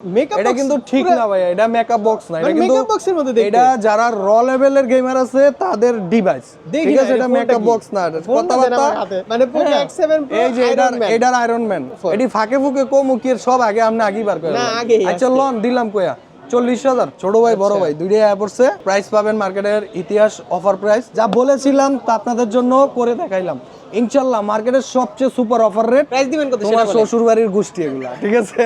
Makeup এটা কিন্তু ঠিক না ভাই এটা মেকআপ বক্স না এটা মানে কিন্তু box এর মধ্যে। এটা যারা র লেভেলের গেমার আছে তাদের ডিভাইস ঠিক আছে? এটা মেকআপ বক্স না কথাবার্তা মানে হ্যাঁ, X7 Pro এই যে এটার এটার আয়রন ম্যান এটি ফাঁকে ফুকে কো মুকির সব আগে আপনি আগেই বার করে। আচ্ছা লন দিলাম কয়া? চল্লিশ হাজার। ছোট ভাই বড় আচ্ছা। ভাই দুইটাই আয়া পড়ছে। প্রাইস পাবেন মার্কেটের ইতিহাস অফার প্রাইস যা বলেছিলাম তা আপনাদের জন্য করে দেখাইলাম। ইনশাল্লাহ মার্কেটের সবচেয়ে সুপার অফার রেট প্রাইস দিবেন তোমার শ্বশুর বাড়ির গোষ্ঠী এগুলা ঠিক আছে?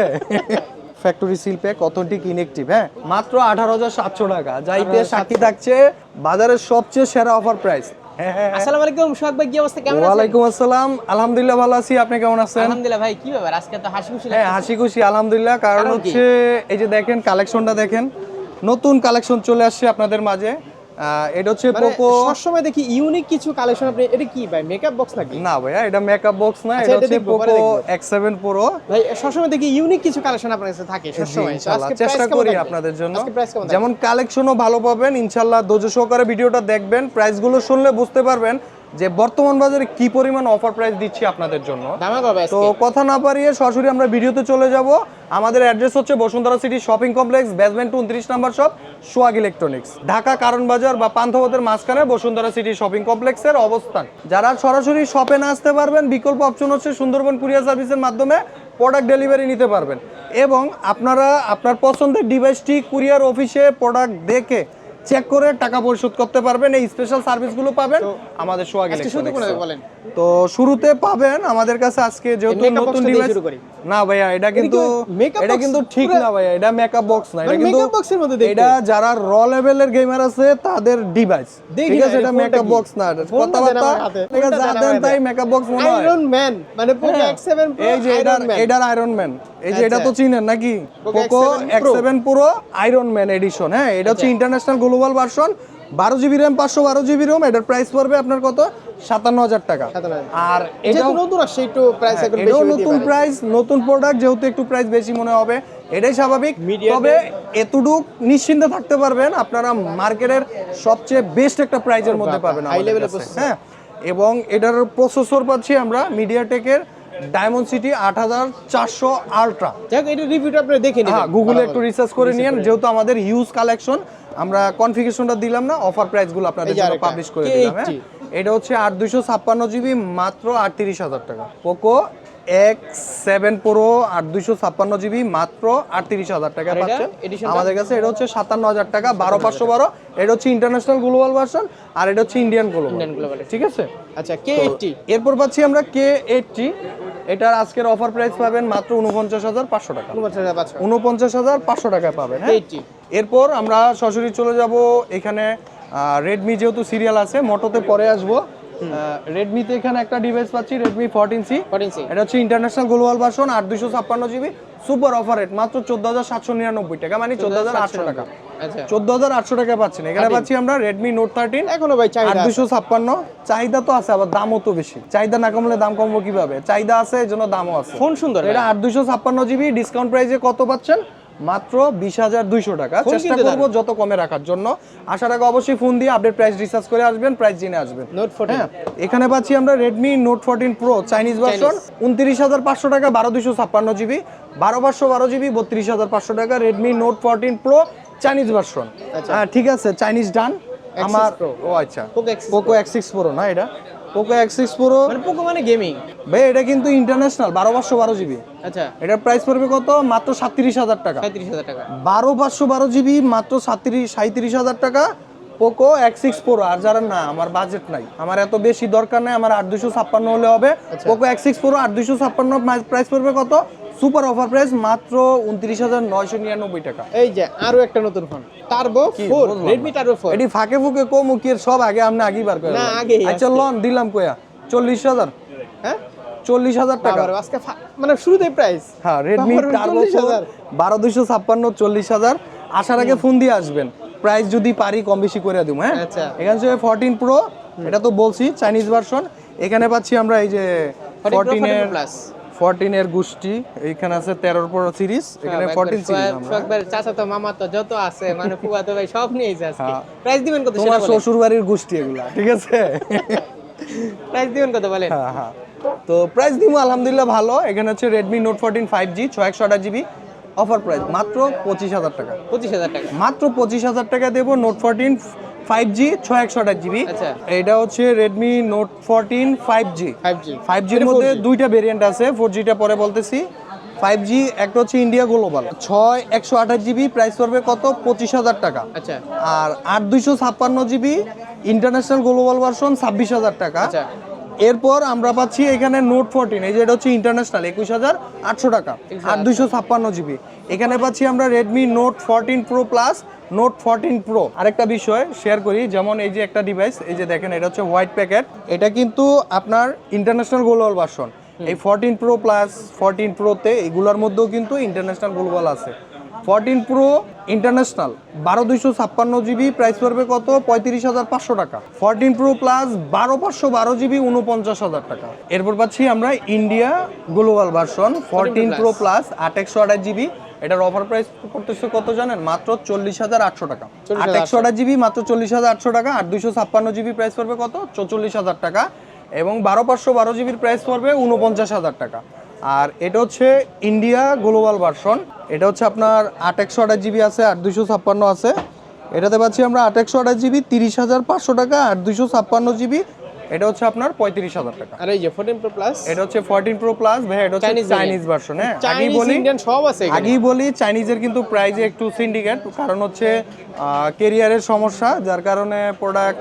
ফ্যাক্টরি সিল প্যাক অথেন্টিক ইনেকটিভ হ্যাঁ? মাত্র আঠারো হাজার সাতশো টাকা। যাইতে সাক্ষী থাকছে বাজারের সবচেয়ে সেরা অফার প্রাইস হ্যাঁ হ্যাঁ। আসসালামু আলাইকুম সোহাগ ভাই কি অবস্থা? কেমন আছেন? ওয়ালাইকুম আসসালাম। আলহামদুলিল্লাহ ভালো আছি। আপনি কেমন আছেন? আলহামদুলিল্লাহ ভাই কি ব্যাপার? আজকে তো হাসি খুশি হ্যাঁ হাসি খুশি আলহামদুলিল্লাহ। কারণ হচ্ছে এই যে দেখেন কালেকশনটা দেখেন। নতুন কালেকশন চলে আসছে আপনাদের মাঝে। এটা হচ্ছে মানে পোকো সবসময় দেখি ইউনিক কিছু কালেকশন আপনি এটা কি ভাই মেকআপ বক্স নাকি? না ভাইয়া এটা মেকআপ বক্স না আচ্ছা, এটা হচ্ছে পোকো দেখব। এক্স সেভেন প্রো ভাই সবসময় দেখি ইউনিক কিছু কালেকশন আপনার কাছে থাকে সবসময়। আজকে চেষ্টা করি আপনাদের জন্য। যেমন কালেকশনও ভালো পাবেন ইনশাল্লাহ ধৈর্য সহকারে ভিডিওটা দেখবেন প্রাইসগুলো শুনলে বুঝতে পারবেন। যে বর্তমান বাজারে কি পরিমাণ অফার প্রাইস দিচ্ছি আপনাদের জন্য। তো কথা না পারিয়ে সরাসরি আমরা ভিডিওতে চলে যাব। আমাদের অ্যাড্রেস হচ্ছে Bashundhara city shopping complex basement উনত্রিশ number shop swag electronics Dhaka কারণ বাজার বা পান্থপথের মাঝখানে বসুন্ধরা সিটি শপিং কমপ্লেক্সের অবস্থান। যারা সরাসরি শপে না আসতে পারবেন বিকল্প অপশন হচ্ছে সুন্দরবন কুরিয়ার সার্ভিসের মাধ্যমে প্রোডাক্ট ডেলিভারি নিতে পারবেন। এবং আপনারা আপনার পছন্দের ডিভাইসটি কুরিয়ার অফিসে প্রোডাক্ট দেখে চেক করে টাকা পরিশোধ করতে পারবেন এই স্পেশাল সার্ভিসগুলো পাবেন। আমাদের ইলেকট্রনিক্স বলেন? তো শুরুতে পাবেন আমাদের কাছে আজকে যেহেতু নতুন ডিভাইস শুরু করি। না ভাইয়া এটা কিন্তু এটা কিন্তু ঠিক না ভাইয়া এটা মেকআপ বক্স না এটা মানে কিন্তু box এর মধ্যে। এটা যারা র লেভেলের গেমার আছে তাদের ডিভাইস ঠিক আছে এটা এটা মেকআপ বক্স না এটা কথাবার্তা ফোনটা যা দেন তাই মেকআপ বক্স মনে হয়। আয়রন ম্যান মানে হ্যাঁ, X7 Pro এই যে Iron এটার আয়রন ম্যান এই যে এটা তো আচ্ছা। চিনেন নাকি? Poco X7 X Pro। Seven পুরো আয়রন ম্যান এডিশন হ্যাঁ এটা হচ্ছে আচ্ছা। ইন্টারন্যাশনাল গ্লোবাল ভার্সন বারো জিবি র্যাম পাঁচশো বারো জিবি রোম এটার প্রাইস পড়বে আপনার কত? সাতান্ন হাজার টাকা। আর এটা নতুন আসছে একটু প্রাইস হ্যাঁ, এটাও নতুন প্রাইস নতুন প্রোডাক্ট যেহেতু একটু প্রাইস বেশি মনে হবে এটাই স্বাভাবিক। তবে এতটুক নিশ্চিন্তে থাকতে পারবেন আপনারা মার্কেটের সবচেয়ে বেস্ট একটা প্রাইজের মধ্যে পাবেন। হ্যাঁ এবং এটার প্রসেসর পাচ্ছি আমরা মিডিয়াটেকের ডায়মন্ড সিটি আট হাজার চারশো আলট্রা এটা রিভিউটা আপনি দেখে নিন হ্যাঁ গুগলে একটু রিসার্চ করে নিয়েন যেহেতু আমাদের হিউজ কালেকশন আমরা কনফিগারেশনটা দিলাম না অফার প্রাইসগুলো আপনাদের জন্য পাবলিশ করে দিলাম হ্যাঁ? এটা হচ্ছে আট দুইশো ছাপ্পান্ন জিবি মাত্র আটত্রিশ হাজার টাকা। পোকো এক্স সেভেন প্রো আট দুইশো ছাপ্পান্ন জিবি মাত্র আটত্রিশ হাজার টাকা পাচ্ছেন। আমাদের কাছে এটা হচ্ছে সাতান্ন হাজার টাকা বারো পাঁচশো বারো। এটা হচ্ছে ইন্টারন্যাশনাল গ্লোবাল ভার্সন আর এটা হচ্ছে ইন্ডিয়ান গ্লোবাল ঠিক আছে? আচ্ছা K80 এরপর পাচ্ছি আমরা কে এইটটি এটার আজকের অফার প্রাইস পাবেন মাত্র উনপঞ্চাশ হাজার পাঁচশো টাকা। উনপঞ্চাশ হাজার পাঁচশো। টাকায় পাবেন হ্যাঁ? এরপর আমরা সরাসরি চলে যাব এখানে রেডমি যেহেতু সিরিয়াল আছে মোটোতে পরে আসব। রেডমিতে এখানে একটা ডিভাইস পাচ্ছি রেডমি ফোরটিন সি 14C এটা হচ্ছে ইন্টারন্যাশনাল গ্লোবাল ভার্সন আট দুশো ছাপ্পান্ন জিবি সুপার অফার রেট মাত্র চোদ্দ হাজার সাতশো নিরানব্বই টাকা মানে চোদ্দ হাজার আটশো টাকা। আচ্ছা। চোদ্দ হাজার আটশো টাকা পাচ্ছেন। এখানে পাচ্ছি আমরা রেডমি নোট থার্টিন এখনও ভাই চাহিদা। দুশো ছাপ্পান্ন। চাহিদা তো আছে আবার দামও তো বেশি। চাহিদা না কমলে দাম কমবো কীভাবে? চাহিদা আছে এই জন্য দামও আছে। ফোন সুন্দর এটা আট দুশো ছাপ্পান্ন জিবি ডিসকাউন্ট প্রাইসে কত পাচ্ছেন? মাত্র বিশ হাজার দুইশো টাকা। চেষ্টা করব যত কমে রাখার জন্য। আশা আগে অবশ্যই ফোন দিয়ে আপডেট প্রাইস রিসার্চ করে আসবেন প্রাইস জেনে আসবেন। নোট 14 হ্যাঁ এখানে পাচ্ছি আমরা Redmi note fourteen pro Chinese version উনত্রিশ হাজার পাঁচশো টাকা বারো দুশো ছাপ্পান্ন জিবি। বারো পাঁচশো বারো জিবি বত্রিশ হাজার পাঁচশো টাকা Redmi note fourteen pro Chinese version. হ্যাঁ ঠিক আছে চাইনিজ ডান আমার ও আচ্ছা। পোকো এক্স সিক্স প্রো না এটা? পোকো এক্স সিক্স প্রো মানে পোকো মানে গেমিং ভাই এটা কিন্তু ইন্টারন্যাশনাল বারো পাঁচশো বারো জিবি। আচ্ছা। এটার প্রাইস পড়বে কত? মাত্র সাতত্রিশ হাজার টাকা। সাঁত্রিশ হাজার টাকা। বারো পাঁচশো বারো জিবি মাত্র সাঁত্রিশ সাঁত্রিশ হাজার টাকা। পোকো এক্স সিক্স প্রো আর যারা না আমার বাজেট নাই। আমার এত বেশি দরকার নাই আমার আট দুশো ছাপ্পান্ন হলে হবে। পোকো এক্স সিক্স প্রো আট দুশো ছাপ্পান্ন প্রাইস পড়বে কত? সুপার অফার প্রাইস মাত্র উনত্রিশ হাজার নয়শো নিরানব্বই টাকা। এই যে আরও একটা নতুন phone turbo four Redmi turbo four এটি ফাঁকে ফুকে কো মুখির সব আগে আপনি আগেই বার না। আচ্ছা লন দিলাম কয়া? চল্লিশ হাজার। হ্যাঁ? চল্লিশ হাজার টাকা। আজকে মানে প্রাইস হ্যাঁ রেডমি টার্বো বারো দুইশো ছাপ্পান্ন চল্লিশ হাজার। আসার আগে ফোন দিয়ে আসবেন। প্রাইস যদি পারি কম বেশি করে দিব হ্যাঁ? আচ্ছা। এখানে ফোরটিন প্রো এটা তো বলছি চাইনিজ ভার্সন এখানে পাচ্ছি আমরা এই যে প্লাস ফোরটিন এর গোষ্ঠী এইখানে আছে তেরোর প্রো সিরিজ হ্যাঁ, এখানে ফোরটিন সিরিজ একবার চাচা তো মামা তো যত আছে মানে ফুয়া তো ভাই সব আজকে। হ্যাঁ। প্রাইস দিবেন কত তোমার শ্বশুর বাড়ির গোষ্ঠী এগুলা ঠিক আছে? প্রাইস দিবেন কত বলেন? হ্যাঁ হ্যাঁ। তো প্রাইস দিব আলহামদুলিল্লাহ ভালো। এখানে হচ্ছে Redmi note fourteen five G ছয় একশো আঠাশ জিবি অফার প্রাইস মাত্র পঁচিশ হাজার টাকা। পঁচিশ হাজার টাকা। মাত্র পঁচিশ হাজার টাকা দেবো নোট ফোরটিন ফাইভ জি ছয় একশো আঠাশ জিবি আচ্ছা। এটা হচ্ছে Redmi note fourteen five G five জির মধ্যে দুইটা ভেরিয়েন্ট আছে ফোর জিটা পরে বলতেছি। ফাইভ জি একটা হচ্ছে ইন্ডিয়া গ্লোবাল ছয় একশো আঠাশ জিবি প্রাইস পড়বে কত? পঁচিশ হাজার টাকা। আচ্ছা। আর আট দুইশো ছাপ্পান্ন জিবি ইন্টারন্যাশনাল গ্লোবাল ভার্সন ছাব্বিশ হাজার টাকা। আচ্ছা। এরপর আমরা পাচ্ছি এখানে নোট ফোরটিন এই যে এটা হচ্ছে ইন্টারন্যাশনাল একুশ হাজার আটশো টাকা আর দুইশো ছাপ্পান্ন জিবি এখানে পাচ্ছি আমরা Redmi note fourteen pro plus note fourteen pro আরেকটা বিষয় শেয়ার করি যেমন এই যে একটা ডিভাইস এই যে দেখেন এটা হচ্ছে হোয়াইট প্যাকেট এটা কিন্তু আপনার ইন্টারন্যাশনাল গ্লোবাল ভার্সন এই ফোরটিন প্রো প্লাস ফোরটিন প্রোতে এগুলোর মধ্যেও কিন্তু ইন্টারন্যাশনাল গ্লোবাল আছে। ফোরটিন প্রো ইন্টারন্যাশনাল বারো দুইশো ছাপ্পান্ন জিবি প্রাইস পড়বে কত? পঁয়ত্রিশ হাজার পাঁচশো টাকা। ফোরটিন প্রো প্লাস বারো পাঁচশো বারো জিবি উনপঞ্চাশ হাজার টাকা। এরপর পাচ্ছি আমরা India global version fourteen pro plus আট একশো আঠাশ জিবি। এটার অফার প্রাইস করতেছে কত জানেন? মাত্র চল্লিশ হাজার আটশো টাকা। 40,800 আট একশো আঠাশ জিবি মাত্র চল্লিশ হাজার আটশো টাকা। আর দুইশো ছাপ্পান্ন জিবি প্রাইস পড়বে কত? চৌচল্লিশ হাজার টাকা। এবং বারো পাঁচশো বারো জিবির প্রাইস পড়বে উনপঞ্চাশ হাজার টাকা। আর এটা হচ্ছে ইন্ডিয়া গ্লোবাল ভার্সন এটা হচ্ছে আপনার আট একশো আঠাশ জিবি আছে আর দুইশো ছাপ্পান্ন আছে। এটাতে পাচ্ছি আমরা আট একশো আঠাশ জিবি তিরিশ হাজার পাঁচশো টাকা আর দুইশো ছাপ্পান্ন জিবি এটা হচ্ছে আপনার পঁয়ত্রিশ হাজার টাকা। আর এই যে ফোরটিন প্রো প্লাস এটা হচ্ছে ফোরটিন প্রো প্লাস ভাই এটা হচ্ছে চাইনিজ ভার্সন হ্যাঁ। আগেই বলি ইন্ডিয়ান সব আছে আগেই বলি চাইনিজের কিন্তু প্রাইজে একটু সিন্ডিকেট কারণ হচ্ছে কেরিয়ারের সমস্যা যার কারণে প্রোডাক্ট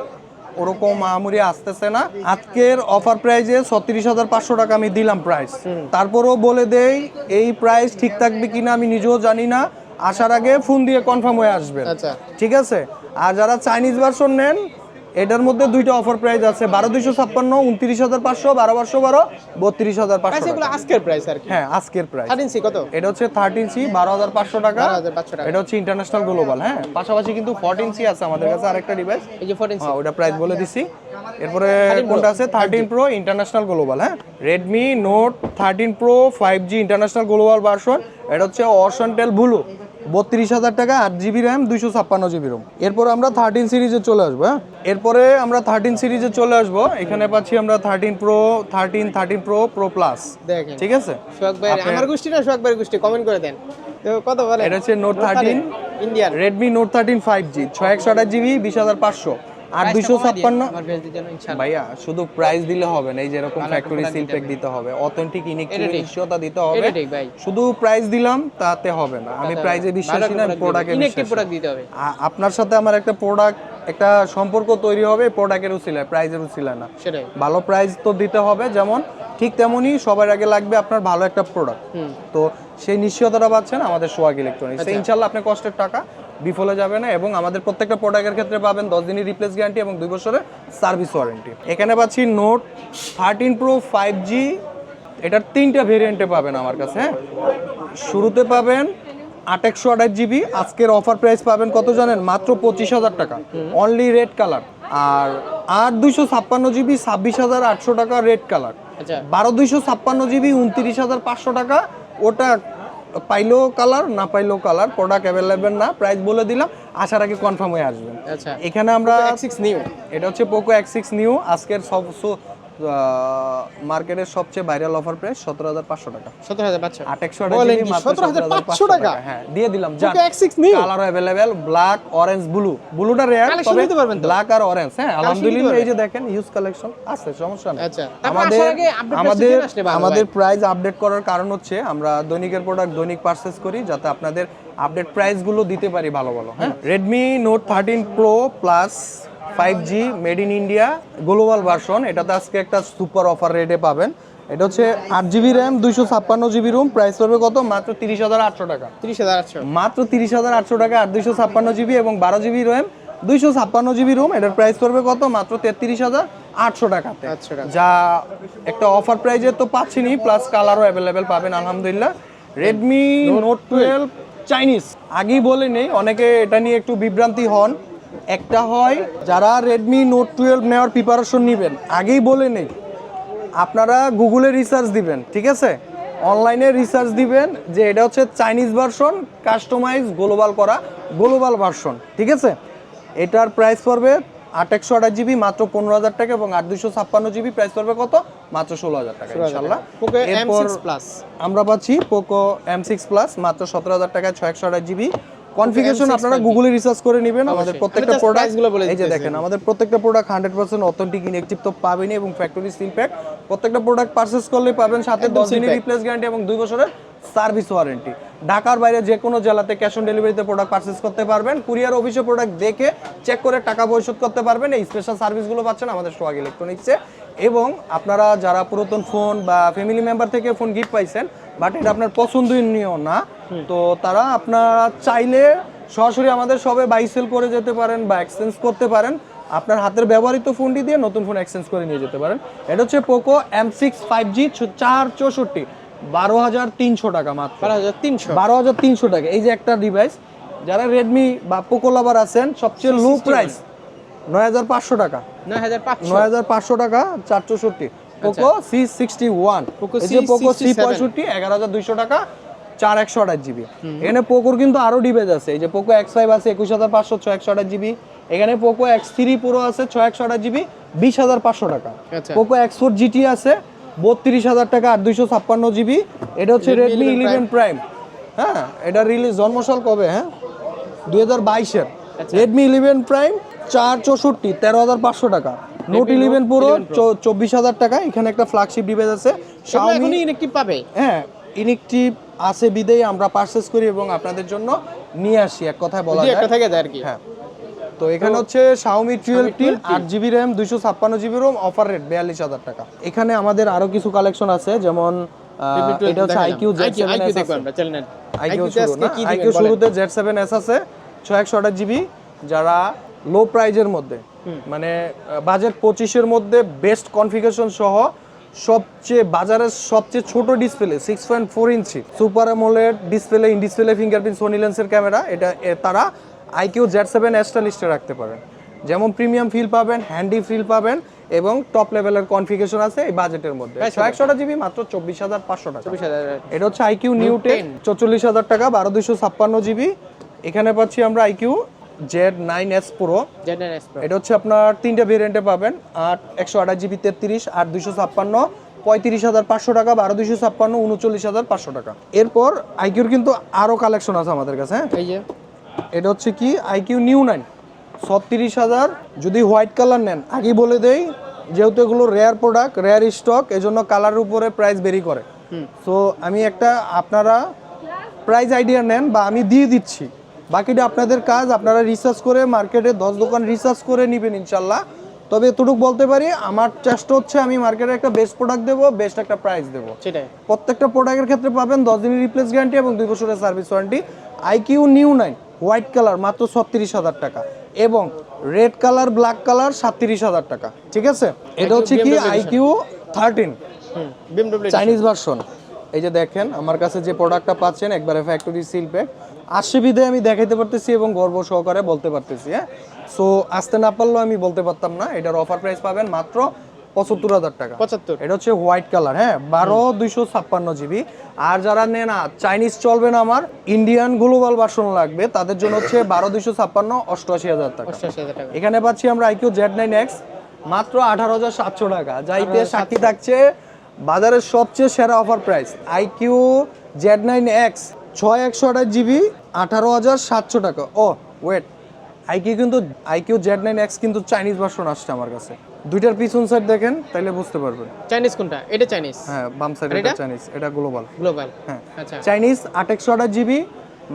ওরকম মামুরি আসতেছে না। আজকের অফার প্রাইজে ছত্রিশ হাজার পাঁচশো টাকা আমি দিলাম প্রাইস তারপরও বলে দেই এই প্রাইস ঠিক থাকবে কিনা আমি নিজেও জানি না। আসার আগে ফোন দিয়ে কনফার্ম হয়ে আসবেন। আচ্ছা। ঠিক আছে? আর যারা চাইনিজ ভার্সন নেন এটার মধ্যে দুইটা অফার প্রাইস আছে বারো দুইশো ছাপ্পান্ন উনত্রিশ হাজার পাঁচশো বারো পাঁচশো বারো বত্রিশ হাজার পাঁচশো আজকের প্রাইস আর হ্যাঁ আজকের প্রাইস থার্টিন সি কত? এটা হচ্ছে থার্টিন সি বারো হাজার পাঁচশো টাকা। এটা হচ্ছে ইন্টারন্যাশনাল গ্লোবাল হ্যাঁ? পাশাপাশি কিন্তু ফোরটিন সি আছে আমাদের কাছে আরেকটা ডিভাইস এই যে ফোরটিন সি হ্যাঁ ওটা প্রাইস বলে দিছি। এরপরে কোনটা আছে? থার্টিন প্রো ইন্টারন্যাশনাল গ্লোবাল হ্যাঁ? Redmi note thirteen pro five G international global version এটা হচ্ছে অসন্টেল ব্লু বত্রিশ হাজার টাকা আট জিবি র্যাম দুইশো ছাপ্পান্ন জিবি রোম এরপরে আমরা থার্টিন সিরিজে চলে আসব হ্যাঁ? এরপরে আমরা থার্টিন সিরিজে চলে আসব। এখানে পাচ্ছি আমরা thirteen pro thirteen thirteen pro pro plus দেখেন। ঠিক আছে? ভাই আমার গোষ্ঠী না? ভাইয়ের গোষ্ঠী কমেন্ট করে দেন। তো কত বলে এটা হচ্ছে note thirteen Indian Redmi note thirteen five G ছয় একশো আঠাশ জিবি বিশ হাজার পাঁচশো। আর দুইশো ছাপ্পান্ন। ভাইয়া শুধু প্রাইস দিলে হবে না এই যে এরকম ফ্যাক্টরি সিল প্যাক দিতে হবে অথেন্টিক নিশ্চয়তা দিতে হবে। শুধু প্রাইস দিলাম তাতে হবে না। আমি প্রাইজে বিশ্বাসী না প্রোডাক্টে ইনেকটিভ প্রোডাক্ট দিতে হবে। আপনার সাথে আমার একটা প্রোডাক্ট একটা সম্পর্ক তৈরি হবে প্রোডাক্টের উচিলায় প্রাইজের উচিলায় না। সেটাই। ভালো প্রাইস তো দিতে হবে যেমন ঠিক তেমনই সবার আগে লাগবে আপনার ভালো একটা প্রোডাক্ট তো সেই নিশ্চয়তাটা পাচ্ছেন আমাদের সোয়াগ ইলেকট্রনিক্স আচ্ছা। ইনশাল্লাহ আপনার কষ্টের টাকা বিফলে যাবে না এবং আমাদের প্রত্যেকটা প্রোডাক্টের ক্ষেত্রে পাবেন দশ দিনের রিপ্লেস গ্যারান্টি এবং দুই বছরের সার্ভিস ওয়ারেন্টি এখানে পাচ্ছি note thirteen pro five G এটার তিনটা ভেরিয়েন্টে পাবেন আমার কাছে হ্যাঁ? শুরুতে পাবেন আট একশো আঠাশ জিবি আজকের অফার প্রাইস পাবেন কত জানেন? মাত্র পঁচিশ হাজার টাকা। অনলি রেড কালার আর আট দুইশো ছাপ্পান্ন জিবি ছাব্বিশ হাজার আটশো টাকা রেড কালার আচ্ছা। বারো দুইশো ছাপ্পান্ন জিবি উনত্রিশ হাজার পাঁচশো টাকা। ওটা পাইলেও কালার না পাইলো কালার প্রোডাক্ট অ্যাভেলেবেল না প্রাইস বলে দিলাম আসার আগে কনফার্ম হয়ে আসবেন আচ্ছা। এখানে আমরা সিক্স নিউ এটা হচ্ছে পোকো এক্স সিক্স নিউ আজকের সব মার্কেটের সবচেয়ে ভাইরাল অফার প্রাইস সতেরো হাজার পাঁচশো টাকা। সতেরো হাজার পাঁচশো? আট একশো বলেন কি, 17,500 টাকা? হ্যাঁ দিয়ে দিলাম যা colour available black orange blue ব্লুটা রেয়ার তবে নিতে পারবেন? ব্ল্যাক আর অরেঞ্জ হ্যাঁ আলহামদুলিল্লাহ এই যে দেখেন ইউজ কালেকশন আছে সমস্যা নেই। আচ্ছা আমাদের আসার আগে আপডেট আমাদের আমাদের প্রাইস আপডেট করার কারণ হচ্ছে আমরা দৈনিকের প্রোডাক্ট দৈনিক পারচেস করি যাতে আপনাদের আপডেট প্রাইসগুলো দিতে পারি ভালো ভালো হ্যাঁ। Redmi note thirteen pro plus five G made in India global version এটাতে আজকে একটা সুপার অফার রেটে পাবেন। এটা হচ্ছে আট জিবি র্যাম দুইশো ছাপ্পান্ন জিবি রুম প্রাইস পড়বে কত? মাত্র তিরিশ হাজার আটশো টাকা। তিরিশ হাজার আটশো। মাত্র তিরিশ হাজার আটশো টাকা আর দুইশো ছাপ্পান্ন জিবি এবং বারো জিবি র্যাম দুইশো ছাপ্পান্ন জিবি রুম এটার প্রাইস পড়বে কত? মাত্র তেত্রিশ হাজার আটশো টাকাতে। টাকা। যা একটা অফার প্রাইজে তো পাচ্ছিনি প্লাস কালারও অ্যাভেলেবেল পাবেন আলহামদুলিল্লাহ। রেডমি নোট টুয়েলভ চাইনিজ আগেই বলে নেই অনেকে এটা নিয়ে একটু বিভ্রান্তি হন। একটা হয় যারা রেডমি নোট টুয়েলভ নেওয়ার প্রিপারেশন নেবেন আগেই বলে নেই। আপনারা গুগলে রিসার্চ দিবেন ঠিক আছে? অনলাইনে রিসার্চ দিবেন যে এটা হচ্ছে চাইনিজ ভার্সন কাস্টমাইজ গ্লোবাল করা গ্লোবাল ভার্সন ঠিক আছে? এটার প্রাইস পড়বে আট একশো আঠাশ জিবি মাত্র পনেরো হাজার টাকা এবং আট দুশো ছাপ্পান্ন জিবি প্রাইস পড়বে কত? মাত্র ষোলো হাজার টাকা ইনশাল্লাহ। এরপর প্লাস আমরা পাচ্ছি পোকো এম সিক্স প্লাস মাত্র সতেরো হাজার টাকায় ছয় একশো আঠাশ জিবি কনফিগারেশন M6 আপনারা। গুগলে রিসার্চ করে নেবেন আমাদের প্রত্যেকটা প্রোডাক্টগুলো বলে এই যে দেখেন আমাদের প্রত্যেকটা প্রোডাক্ট হান্ড্রেড পার্সেন্ট অথেন্টিক ইনেকটিভ তো পাবেনই এবং ফ্যাক্টরি সিল প্যাক প্রত্যেকটা প্রোডাক্ট পারচেস করলে পাবেন সাথে একদম দশ seal দিনের রিপ্লেস গ্যারান্টি এবং দুই বছরের সার্ভিস ওয়ারেন্টি ঢাকার বাইরে যে কোনো জেলাতে ক্যাশ অন ডেলিভারিতে প্রোডাক্ট পারচেস করতে পারবেন। কুরিয়ার অফিসে প্রোডাক্ট দেখে চেক করে টাকা পরিশোধ করতে পারবেন। এই স্পেশাল সার্ভিসগুলো পাচ্ছেন আমাদের সোয়াগ ইলেকট্রনিক্সে এবং আপনারা যারা পুরাতন ফোন বা ফ্যামিলি মেম্বার থেকে ফোন গিফট পাইছেন বাট এটা আপনার পছন্দনীয় না তো তারা আপনারা চাইলে সরাসরি আমাদের সবে বাই সেল করে যেতে পারেন বা এক্সচেঞ্জ করতে পারেন। আপনার হাতের ব্যবহৃত ফোনটি দিয়ে নতুন ফোন এক্সচেঞ্জ করে নিয়ে যেতে পারেন। এটা হচ্ছে Poco M six five G চার চৌষট্টি বারো হাজার তিনশো টাকা মাত্র। বারো হাজার তিনশো। বারো হাজার তিনশো টাকা। এই যে একটা ডিভাইস যারা রেডমি বা পোকো লাভার আছেন সবচেয়ে লো প্রাইস নয় হাজার পাঁচশো টাকা। নয় হাজার পাঁচশো। নয় হাজার পাঁচশো টাকা চার চৌষট্টি। Poco C sixty one Poco C পঁয়ষট্টি এগারো হাজার দুইশো টাকা চার একশো আঠাশ জিবি। এখানে পোকোর কিন্তু আরও ডিভাইস আছে। এই যে পোকো এক্স ফাইভ আছে একুশ হাজার পাঁচশো ছয় একশো আঠাশ জিবি। এখানে পোকো এক্স থ্রি পুরো আছে ছয় একশো আঠাশ জিবি বিশ হাজার পাঁচশো টাকা। আচ্ছা। পোকো এক্স ফোর জিটি আছে বত্রিশ হাজার টাকা আর দুইশো ছাপ্পান্ন জিবি। এটা হচ্ছে রেডমি ইলেভেন প্রাইম হ্যাঁ এটা রিলিজ জন্মসাল কবে হ্যাঁ? দুই হাজার বাইশের। রেডমি ইলেভেন প্রাইম চার চৌষট্টি তেরো হাজার পাঁচশো টাকা। নোট ইলেভেন পুরো চব্বিশ হাজার টাকা। এখানে একটা ফ্ল্যাগশিপ ডিভাইস আছে। Xiaomi পাবে? হ্যাঁ ইনেকটিভ আছে বিদেই আমরা পারচেস করি এবং আপনাদের জন্য নিয়ে আসি। এক কথায় বলা যায় একটা থেকে যায় আর কি। হ্যাঁ। তো এখানে হচ্ছে Xiaomi 12T 8 জিবি দুইশো ছাপ্পান্ন জিবি রোম অফার রেট বিয়াল্লিশ হাজার টাকা। এখানে আমাদের আরও কিছু কালেকশন আছে যেমন এটা হচ্ছে কি দিবেন বলেন শুরুতে জেড সেভেন এস আছে ছয় একশো আঠাশ জিবি যারা লো প্রাইজের মধ্যে মানে বাজেট পঁচিশের মধ্যে বেস্ট কনফিগারেশন সহ সবচেয়ে বাজারের সবচেয়ে ছোট display six point four inch super AMOLED display in display fingerprint Sony লেন্সের ক্যামেরা এটা তারা আইকিউ জেড সেভেন এসটা লিস্টে রাখতে পারেন। যেমন প্রিমিয়াম ফিল পাবেন হ্যান্ডি ফিল পাবেন এবং টপ লেভেলের কনফিগারেশন আছে এই বাজেটের মধ্যে। ছয় একশো জিবি মাত্র চব্বিশ হাজার পাঁচশো টাকা। এটা হচ্ছে আইকিউ নিউ টেন চল্লিশ হাজার টাকা বারো দুশো ছাপ্পান্ন জিবি এখানে পাচ্ছি আমরা iQOO Z nine S pro এটা হচ্ছে আপনার তিনটা ভেরিয়েন্টে পাবেন। আট একশো আঠাশ জিবি তেত্রিশ আট দুশো ছাপ্পান্ন পঁয়ত্রিশ হাজার পাঁচশো টাকা বারো দুশো ছাপ্পান্ন উনচল্লিশ হাজার পাঁচশো টাকা। এরপর আইকিউর কিন্তু আরও কালেকশন আছে আমাদের কাছে হ্যাঁ? এই যে। এটা হচ্ছে কি? আইকিউ নিউ নাইন ছত্রিশ হাজার। যদি হোয়াইট কালার নেন আগেই বলে দেই যেহেতু এগুলো রেয়ার প্রোডাক্ট রেয়ার স্টক এজন্য কালারের উপরে প্রাইস বেরি করে। সো আমি একটা আপনারা প্রাইস আইডিয়া নেন বা আমি দিয়ে দিচ্ছি। বাকিটা আপনাদের কাজ আপনারা রিসার্চ করে মার্কেটে দশ দোকান রিসার্চ করে নেবেন ইনশাল্লাহ। তবে এতটুকু বলতে পারি আমার চেষ্টা হচ্ছে আমি মার্কেটে একটা বেস্ট প্রোডাক্ট দেবো বেস্ট একটা প্রাইস দেবো। সেটাই। প্রত্যেকটা প্রোডাক্টের ক্ষেত্রে পাবেন দশ দিনের রিপ্লেস গ্যারান্টি এবং দুই বছরের service warranty iQOO Neo nine white colour মাত্র ছত্রিশ হাজার টাকা। এবং রেড কালার ব্ল্যাক কালার সাতত্রিশ হাজার টাকা। ঠিক আছে? এটা হচ্ছে কি? আইকিউ থার্টিন চাইনিজ ভার্সন এই যে দেখেন আমার কাছে যে প্রোডাক্টটা পাচ্ছেন একবারে ফ্যাক্টরি সিল প্যাক আসছে বিধে আমি দেখাইতে পারতেছি এবং গর্ব সহকারে বলতে পারতেছি হ্যাঁ? সো আসতে না পারলেও আমি বলতে পারতাম না এটার অফার প্রাইস পাবেন মাত্র পঁচাত্তর হাজার টাকা। পঁচাত্তর। এটা হচ্ছে হোয়াইট কালার হ্যাঁ? বারো দুইশো ছাপ্পান্ন জিবি। আর যারা নেন না চাইনিজ চলবে না আমার ইন্ডিয়ান গ্লোবাল ভার্সন লাগবে তাদের জন্য হচ্ছে বারো দুইশো ছাপ্পান্ন অষ্টআশি হাজার টাকা। অষ্টআশি হাজার টাকা। এখানে পাচ্ছি আমরা আইকিউ জেড নাইন এক্স মাত্র আঠারো হাজার সাতশো টাকা। যাইতে সাক্ষী থাকছে বাজারের সবচেয়ে সেরা offer price iQOO Z nine X ছয় একশো আঠাশ জিবি আঠারো হাজার সাতশো টাকা। ও ওয়েট আইকিউ কিন্তু আইকিউ জেড নাইন এক্স কিন্তু চাইনিজ ভার্সন আসছে আমার কাছে। দুইটার পিছন সাইড দেখেন তাইলে বুঝতে পারবেন। চাইনিজ কোনটা? এটা চাইনিজ হ্যাঁ বাম সাইড এটা? চাইনিজ এটা গ্লোবাল গ্লোবাল হ্যাঁ। আচ্ছা। চাইনিজ আট একশো আঠাশ জিবি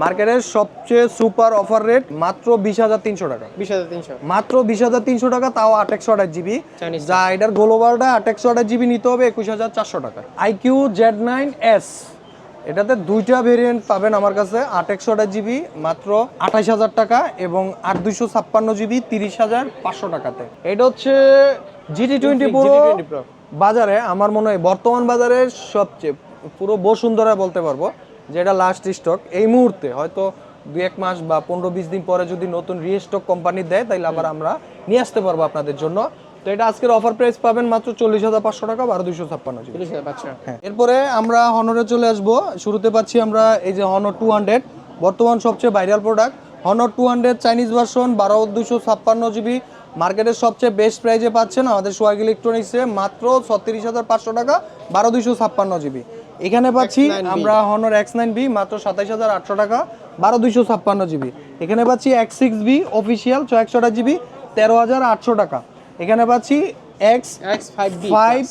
মার্কেটের সবচেয়ে সুপার অফার রেট মাত্র বিশ হাজার তিনশো টাকা। বিশ হাজার তিনশো। মাত্র বিশ হাজার তিনশো টাকা তাও আট একশো আঠাশ জিবি। যা এটার গ্লোবালটা আট একশো আঠাশ জিবি নিতে হবে একুশ হাজার চারশো টাকা। আইকিউ জেড নাইন এস এটাতে দুইটা ভেরিয়েন্ট পাবেন আমার কাছে। আট একশোটা জিবি মাত্র আঠাশ হাজার টাকা এবং আট দুইশো ছাপ্পান্ন জিবি তিরিশ হাজার পাঁচশো টাকাতে। এটা হচ্ছে জিটি টোয়েন্টি প্রো বাজারে আমার মনে হয় বর্তমান বাজারে সবচেয়ে পুরো বসুন্ধরা বলতে পারব যে এটা লাস্ট স্টক এই মুহূর্তে হয়তো দুই এক মাস বা পনেরো বিশ দিন পরে যদি নতুন রিস্টক কোম্পানি দেয় তাহলে আবার আমরা নিয়ে আসতে পারব আপনাদের জন্য। তো এটা আজকের অফার প্রাইস পাবেন মাত্র চল্লিশ হাজার পাঁচশো টাকা বারো দুইশো ছাপ্পান্ন হ্যাঁ। এরপরে আমরা হনরে চলে আসব। শুরুতে পাচ্ছি আমরা এই যে হনর টু হান্ড্রেড বর্তমান সবচেয়ে viral product Honor two hundred Chinese version বারো দুশো ছাপ্পান্ন জিবি। মার্কেটের সবচেয়ে বেস্ট প্রাইজে পাচ্ছেন আমাদের সোয়াগ ইলেকট্রনিক্সে মাত্র ছত্রিশ হাজার পাঁচশো টাকা বারো দুইশো ছাপ্পান্ন জিবি। এখানে পাচ্ছি আমরা হনর এক্স নাইন বি মাত্র সাতাইশ হাজার আটশো টাকা বারো দুইশো ছাপ্পান্ন জিবি। এখানে পাচ্ছি এক্স সিক্স বি অফিসিয়াল ছয় একশো জিবি তেরো হাজার আটশো টাকা। এখানে পাচ্ছি X X five B five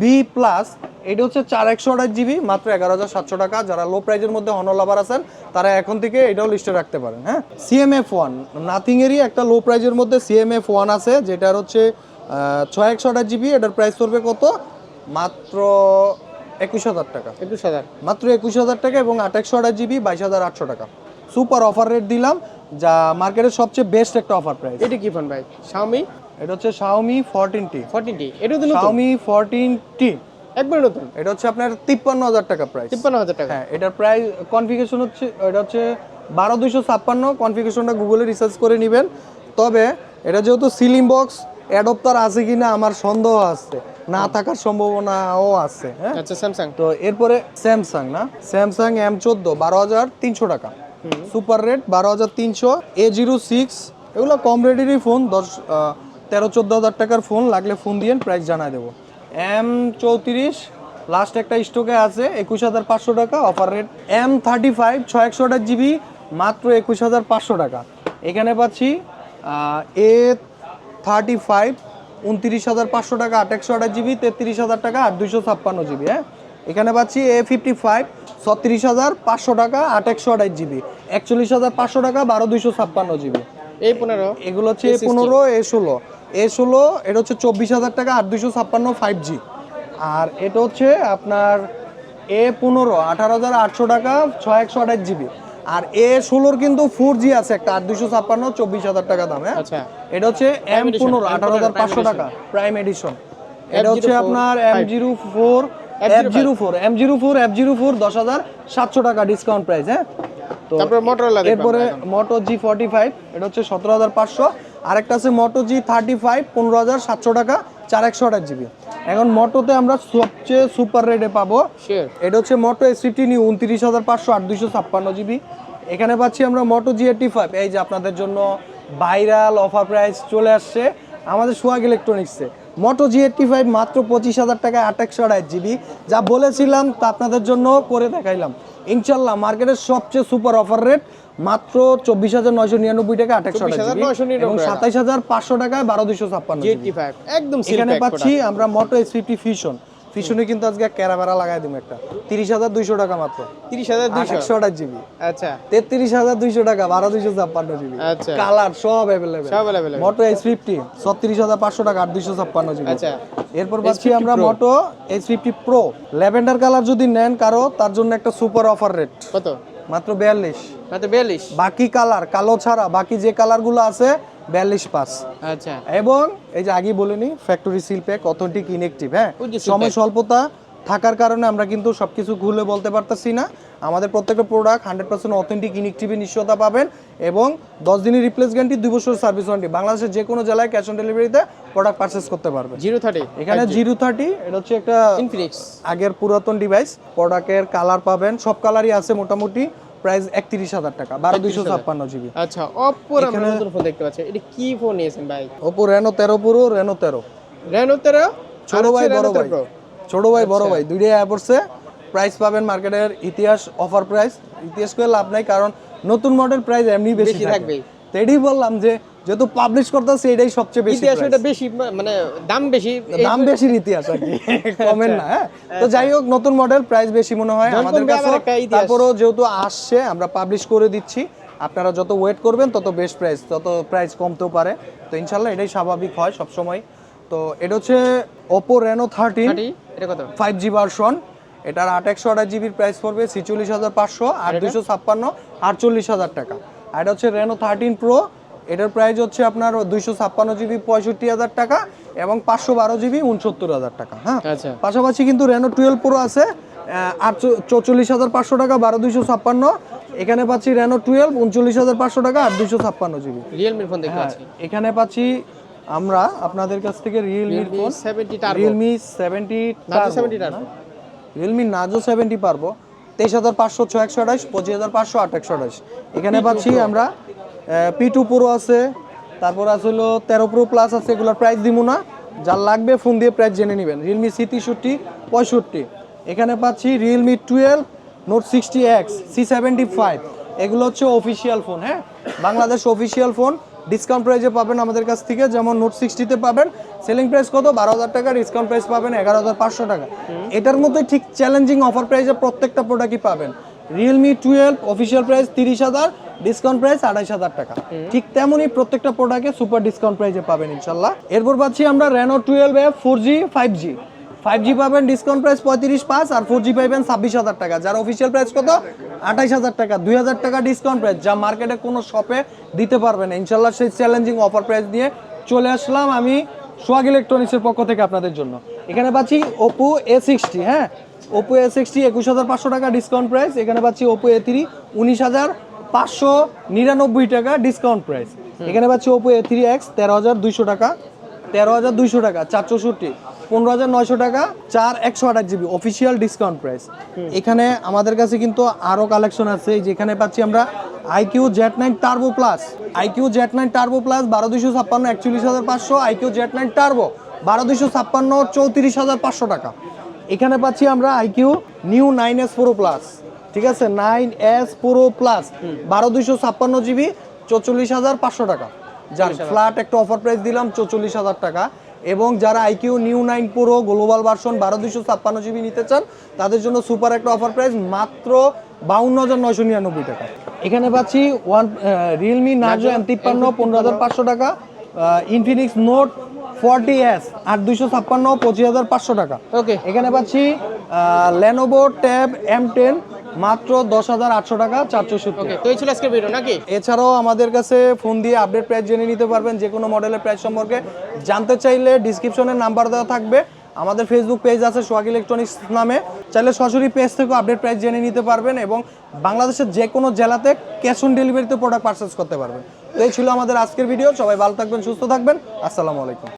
B plus এটা হচ্ছে চার একশো আঠাশ জিবি মাত্র এগারো হাজার সাতশো টাকা। যারা লো প্রাইজের মধ্যে হনর লাভার আছেন তারা এখন থেকে এটাও লিস্টে রাখতে পারেন হ্যাঁ? সিএমএফ ওয়ান নাথিংয়েরই একটা লো প্রাইজের মধ্যে সিএমএফ ওয়ান আছে যেটার হচ্ছে ছয় একশো আঠাশ জিবি এটার প্রাইস পড়বে কত? মাত্র একুশ হাজার টাকা। একুশ হাজার। মাত্র একুশ হাজার টাকা এবং আট একশো আঠাশ জিবি বাইশ হাজার আটশো টাকা। সুপার অফার রেট দিলাম যা মার্কেটের সবচেয়ে বেস্ট একটা অফার প্রাইস এটা কি ফোন ভাই? শাওমি এটা হচ্ছে টি ফোরটিন টি এটা তো নতুন। শাওমি ফোরটিন টি একবার নতুন। এটা হচ্ছে আপনার তিপ্পান্ন হাজার টাকা প্রাইস তিপ্পান্ন হাজার টাকা। হ্যাঁ এটার প্রাইস কনফিগেশন হচ্ছে এটা হচ্ছে বারো দুইশো ছাপ্পান্ন। কনফিগেশনটা গুগলে রিসার্চ করে নেবেন। তবে এটা যেহেতু সিলিং বক্স অ্যাডপ্টার আছে কিনা আমার সন্দেহ আছে। না থাকার সম্ভাবনাও আছে হ্যাঁ? আচ্ছা স্যামসাং তো এরপরে স্যামসাং না? স্যামসাং এম চোদ্দ বারো হাজার তিনশো টাকা। সুপার রেট বারো হাজার তিনশো। এ জিরো সিক্স এগুলো কম রেটেরই ফোন দশ তেরো চোদ্দ হাজার টাকার ফোন লাগলে ফোন দিয়ে প্রাইস জানাই দেবো। এম চৌত্রিশ লাস্ট একটা স্টকে আছে একুশ হাজার পাঁচশো টাকা offer rate M thirty five ছয় একশো আঠাশ জিবি মাত্র একুশ হাজার পাঁচশো টাকা। এখানে পাচ্ছি এ থার্টি ফাইভ উনত্রিশ হাজার পাঁচশো টাকা আট একশো আঠাশ জিবি তেত্রিশ হাজার টাকা আট দুইশো ছাপ্পান্ন জিবি হ্যাঁ? এখানে পাচ্ছি এ ফিফটি ফাইভ ছত্রিশ হাজার পাঁচশো টাকা আট একশো আঠাশ জিবি একচল্লিশ হাজার পাঁচশো টাকা বারো দুইশো ছাপ্পান্ন জিবি এই পনেরো? এগুলো হচ্ছে এ পনেরো এ ষোলো। এ ষোলো এটা হচ্ছে চব্বিশ হাজার টাকা আট দুইশো ছাপ্পান্ন ফাইভ জি আর এটা হচ্ছে আপনার এ পনেরো আঠারো হাজার আটশো টাকা ছয় একশো আঠাশ জিবি। আর এ ষোলোর কিন্তু ফোর জি আছে একটা আট দুইশো ছাপ্পান্ন চব্বিশ হাজার টাকা দাম হ্যাঁ? আচ্ছা। এটা হচ্ছে এম পনেরো আঠারো হাজার পাঁচশো টাকা প্রাইম এডিশন এটা হচ্ছে আপনার M zero four F zero four M zero four F zero four দশ হাজার সাতশো টাকা ডিসকাউন্ট প্রাইস হ্যাঁ? তো তারপরে মোটরোলা এরপরে মোটো জি ফর্টি ফাইভ এটা হচ্ছে সতেরো হাজার পাঁচশো। আরেকটা আছে মোটো জি থার্টি ফাইভ পনেরো হাজার সাতশো টাকা চার একশো আঠাশ জিবি এখন মোটোতে আমরা সবচেয়ে সুপার রেটে পাবো। এটা হচ্ছে মোটো এস ফিফটি নিউ উনত্রিশ হাজার পাঁচশো আট দুইশো ছাপ্পান্ন জিবি এখানে পাচ্ছি আমরা মোটো জি এইটটি ফাইভ এই যে আপনাদের জন্য ভাইরাল অফার প্রাইস চলে আসছে। আমাদের সোহাগ ইলেকট্রনিক্সে মোটো জি এইটটি ফাইভ মাত্র পঁচিশ হাজার টাকায় আট একশো আঠাশ জিবি যা বলেছিলাম তা আপনাদের জন্য করে দেখাইলাম। ইনশাল্লাহ মার্কেটের সবচেয়ে সুপার অফার রেট মাত্র চব্বিশ হাজার নয়শো নিরানব্বই টাকা আট একশো আঠাশ জিবি 24,999 এবং সাতাইশ হাজার পাঁচশো টাকায় বারো দুশো ছাপ্পান্ন একদম এখানে পাচ্ছি আমরা মোটো এস ফিফটি ফিশন ফিশনে কিন্তু আজকে ক্যারাবেরা লাগাই দিব একটা। তিরিশ হাজার দুইশো টাকা মাত্র। তিরিশ হাজার দুইশো? আঠাশ জিবি। আচ্ছা। তেত্রিশ হাজার দুইশো টাকা বারো দুইশো ছাপ্পান্ন জিবি। আচ্ছা। কালার সব অ্যাভেলেবেল সব available। মোটো এস ফিফটি ছত্রিশ হাজার পাঁচশো টাকা আট দুইশো ছাপ্পান্ন জিবি। আচ্ছা। এরপর পাচ্ছি আমরা। Moto S fifty pro lavender colour যদি নেন কারও তার জন্য একটা সুপার অফার রেট কত? মাত্র বিয়াল্লিশ। মাত্র বিয়াল্লিশ। বাকি কালার কালো ছাড়া বাকি যে কালারগুলো আছে বিয়াল্লিশ পাস। আচ্ছা। এবং এই যে আগেই বলিনি ফ্যাক্টরি সিল প্যাক অথেন্টিক ইনেকটিভ হ্যাঁ? সময় স্বল্পতা থাকার কারণে আমরা কিন্তু সবকিছু খুলে বলতে পারতেছি না। আমাদের প্রত্যেকটা প্রোডাক্ট হান্ড্রেড পার্সেন্ট অথেন্টিক ইনেকটিভে নিশ্চয়তা পাবেন এবং দশ দিনের রিপ্লেস গ্যারান্টি দুই বছর সার্ভিস ওয়ারেন্টি বাংলাদেশের যে কোনো জেলায় ক্যাশ অন ডেলিভারিতে প্রোডাক্ট পারচেস করতে পারবে। জিরো থার্টি এখানে জিরো থার্টি এটা হচ্ছে একটা ইনফিনিক্স আগের পুরাতন ডিভাইস প্রোডাক্টের কালার পাবেন সব কালারই আছে মোটামুটি। প্রাইস একত্রিশ হাজার টাকা বারো দুইশো ছাপ্পান্ন জিবি আচ্ছা Oppo আমরা নতুন ফোন দেখতে পাচ্ছি এটা কি ফোন নিয়েছেন ভাই? Oppo Reno 13 Pro Reno 13 Reno 13 ছোট ভাই বড় ভাই। ছোট ভাই বড় ভাই দুইটাই অ্যাপ পড়ছে প্রাইস পাবেন মার্কেটের ইতিহাস অফার প্রাইস ইতিহাস করে লাভ নাই কারণ নতুন মডেল প্রাইস এমনি বেশি বেশি থাকবে তেডি বললাম যে যেহেতু পাবলিশ করতেছে এটাই সবচেয়ে বেশি ইতিহাস এটা বেশি মানে দাম বেশি দাম বেশি ইতিহাস আর কি কমেন না হ্যাঁ? তো যাই হোক নতুন মডেল প্রাইস বেশি মনে হয় আমাদের কাছে। ইতিহাস। তারপরেও যেহেতু আসছে আমরা পাবলিশ করে দিচ্ছি। আপনারা যত ওয়েট করবেন তত বেস্ট প্রাইস তত প্রাইস কমতেও পারে। তো ইনশাল্লাহ এটাই স্বাভাবিক হয় সব সময় তো এটা হচ্ছে ওপো রেনো থার্টিন এটা কত? ফাইভ জি ভার্সন এটার আট একশো আঠাশ জিবির প্রাইস পড়বে ছিচল্লিশ হাজার পাঁচশো আর দুশো ছাপ্পান্ন আটচল্লিশ হাজার টাকা। আর এটা হচ্ছে রেনো থার্টিন প্রো এটার প্রাইস হচ্ছে আপনার দুইশো ছাপ্পান্ন জিবি পঁয়ষট্টি হাজার টাকা এবং পাঁচশো বারো জিবি উনসত্তর হাজার টাকা হ্যাঁ? আচ্ছা। পাশাপাশি কিন্তু রেনো টুয়েলভ প্রো আছে চৌচল্লিশ হাজার পাঁচশো টাকা বারো দুইশো ছাপ্পান্ন। এখানে পাচ্ছি রেনো টুয়েলভ উনচল্লিশ হাজার পাঁচশো টাকা আর দুইশো ছাপ্পান্ন জিবি রিয়েলমির ফোন দেখতে হ্যাঁ এখানে পাচ্ছি আমরা আপনাদের কাছ থেকে রিয়েলমির Realme phone Realme seventy Narzo 70 turbo Realme Narzo seventy পারব তেইশ হাজার পাঁচশো ছয় একশো আঠাশ পঁচিশ হাজার পাঁচশো আট একশো আঠাশ। এখানে পাচ্ছি আমরা পি টু প্রো আছে, তারপর আসলে তেরো প্রো প্লাস আছে, এগুলোর প্রাইস দিব না। যার লাগবে ফোন দিয়ে প্রাইস জেনে নেবেন। রিয়েলমি সি তেষট্টি, পঁয়ষট্টি। এখানে পাচ্ছি Realme twelve note sixty X C seventy five এগুলো হচ্ছে অফিসিয়াল ফোন হ্যাঁ? বাংলাদেশ অফিসিয়াল ফোন ডিসকাউন্ট প্রাইসে পাবেন আমাদের কাছ থেকে, যেমন নোট সিক্সটিতে পাবেন। সেলিং প্রাইস কত? বারো হাজার টাকা ডিসকাউন্ট প্রাইস পাবেন এগারো হাজার পাঁচশো টাকা। এটার মধ্যে ঠিক চ্যালেঞ্জিং অফার প্রাইসে প্রত্যেকটা প্রোডাক্টই পাবেন। রিয়েলমি টুয়েলভ অফিসিয়াল প্রাইস তিরিশ হাজার ডিসকাউন্ট প্রাইস আড়াইশ হাজার টাকা। ঠিক তেমনই প্রত্যেকটা প্রোডাক্টে সুপার ডিসকাউন্ট প্রাইসে পাবেন ইনশাল্লাহ। এরপর পাচ্ছি আমরা Reno twelve A four G five G five G পাবেন ডিসকাউন্ট প্রাইস পঁয়ত্রিশ পাঁচ আর ফোর জি পাবেন ছাব্বিশ হাজার টাকা। যার অফিসিয়াল প্রাইস কত? আঠাইশ হাজার টাকা। দুই হাজার টাকা ডিসকাউন্ট প্রাইস যা মার্কেটে কোনো শপে দিতে পারবে না। ইনশাল্লাহ সেই চ্যালেঞ্জিং অফার প্রাইস দিয়ে চলে আসলাম আমি সোয়াগ ইলেকট্রনিক্সের পক্ষ থেকে আপনাদের জন্য। এখানে পাচ্ছি ওপো এ সিক্সটি হ্যাঁ? ওপো এ সিক্সটি একুশ হাজার পাঁচশো টাকা ডিসকাউন্ট প্রাইস এখানে পাচ্ছি ওপো এ থ্রি উনিশ হাজার পাঁচশো নিরানব্বই টাকা ডিসকাউন্ট প্রাইস এখানে পাচ্ছি ওপো এ থ্রি এক্স তেরো হাজার দুইশো টাকা তেরো হাজার দুইশো টাকা চার চৌষট্টি পনেরো হাজার নয়শো টাকা চার একশো আঠাশ জিবি অফিসিয়াল ডিসকাউন্ট প্রাইস এখানে আমাদের কাছে কিন্তু আরও কালেকশন আছে যেখানে পাচ্ছি আমরা iQOO Z nine turbo plus iQOO Z nine turbo plus বারো দুইশো ছাপ্পান্ন একচল্লিশ হাজার পাঁচশো। আইকিউ জেট নাইন টার্বো বারো দুইশো ছাপ্পান্ন চৌত্রিশ হাজার পাঁচশো টাকা। এখানে পাচ্ছি আমরা iQOO Neo nine S pro plus ঠিক আছে? নাইন এস প্রো প্লাস বারো দুইশো ছাপ্পান্ন জিবি চৌচল্লিশ হাজার পাঁচশো টাকা। যার ফ্ল্যাট একটা অফার প্রাইস দিলাম চৌচল্লিশ হাজার টাকা। এবং যারা iQOO Neo nine pro global version বারো দুইশো ছাপ্পান্ন জিবি নিতে চান তাদের জন্য সুপার একটা অফার প্রাইস মাত্র বাউন্ন হাজার নয়শো নিরানব্বই টাকা। এখানে পাচ্ছি ওয়ান রিয়েলমি নার্জো এম তিপ্পান্ন পনেরো হাজার পাঁচশো টাকা। ইনফিনিক্স নোট ফর্টি এস আট দুইশো ছাপ্পান্ন পঁচিশ হাজার পাঁচশো টাকা। ওকে এখানে পাচ্ছি লেনোভো ট্যাব এম টেন মাত্র দশ হাজার আটশো টাকা চারশো সত্তর। তো এই ছিল আজকের ভিডিও নাকি? এছাড়াও আমাদের কাছে ফোন দিয়ে আপডেট প্রাইস জেনে নিতে পারবেন যে কোনো মডেলের প্রাইস সম্পর্কে। জানতে চাইলে ডিসক্রিপশনে নাম্বার দেওয়া থাকবে। আমাদের ফেসবুক পেজ আছে সোয়াগ ইলেকট্রনিক্স নামে। চাইলে সরাসরি পেজ থেকেও আপডেট প্রাইস জেনে নিতে পারবেন এবং বাংলাদেশের যে কোনো জেলাতে ক্যাশ অন ডেলিভারিতে প্রোডাক্ট পারচেস করতে পারবেন। তো এই ছিল আমাদের আজকের ভিডিও সবাই ভালো থাকবেন সুস্থ থাকবেন আসসালামু আলাইকুম।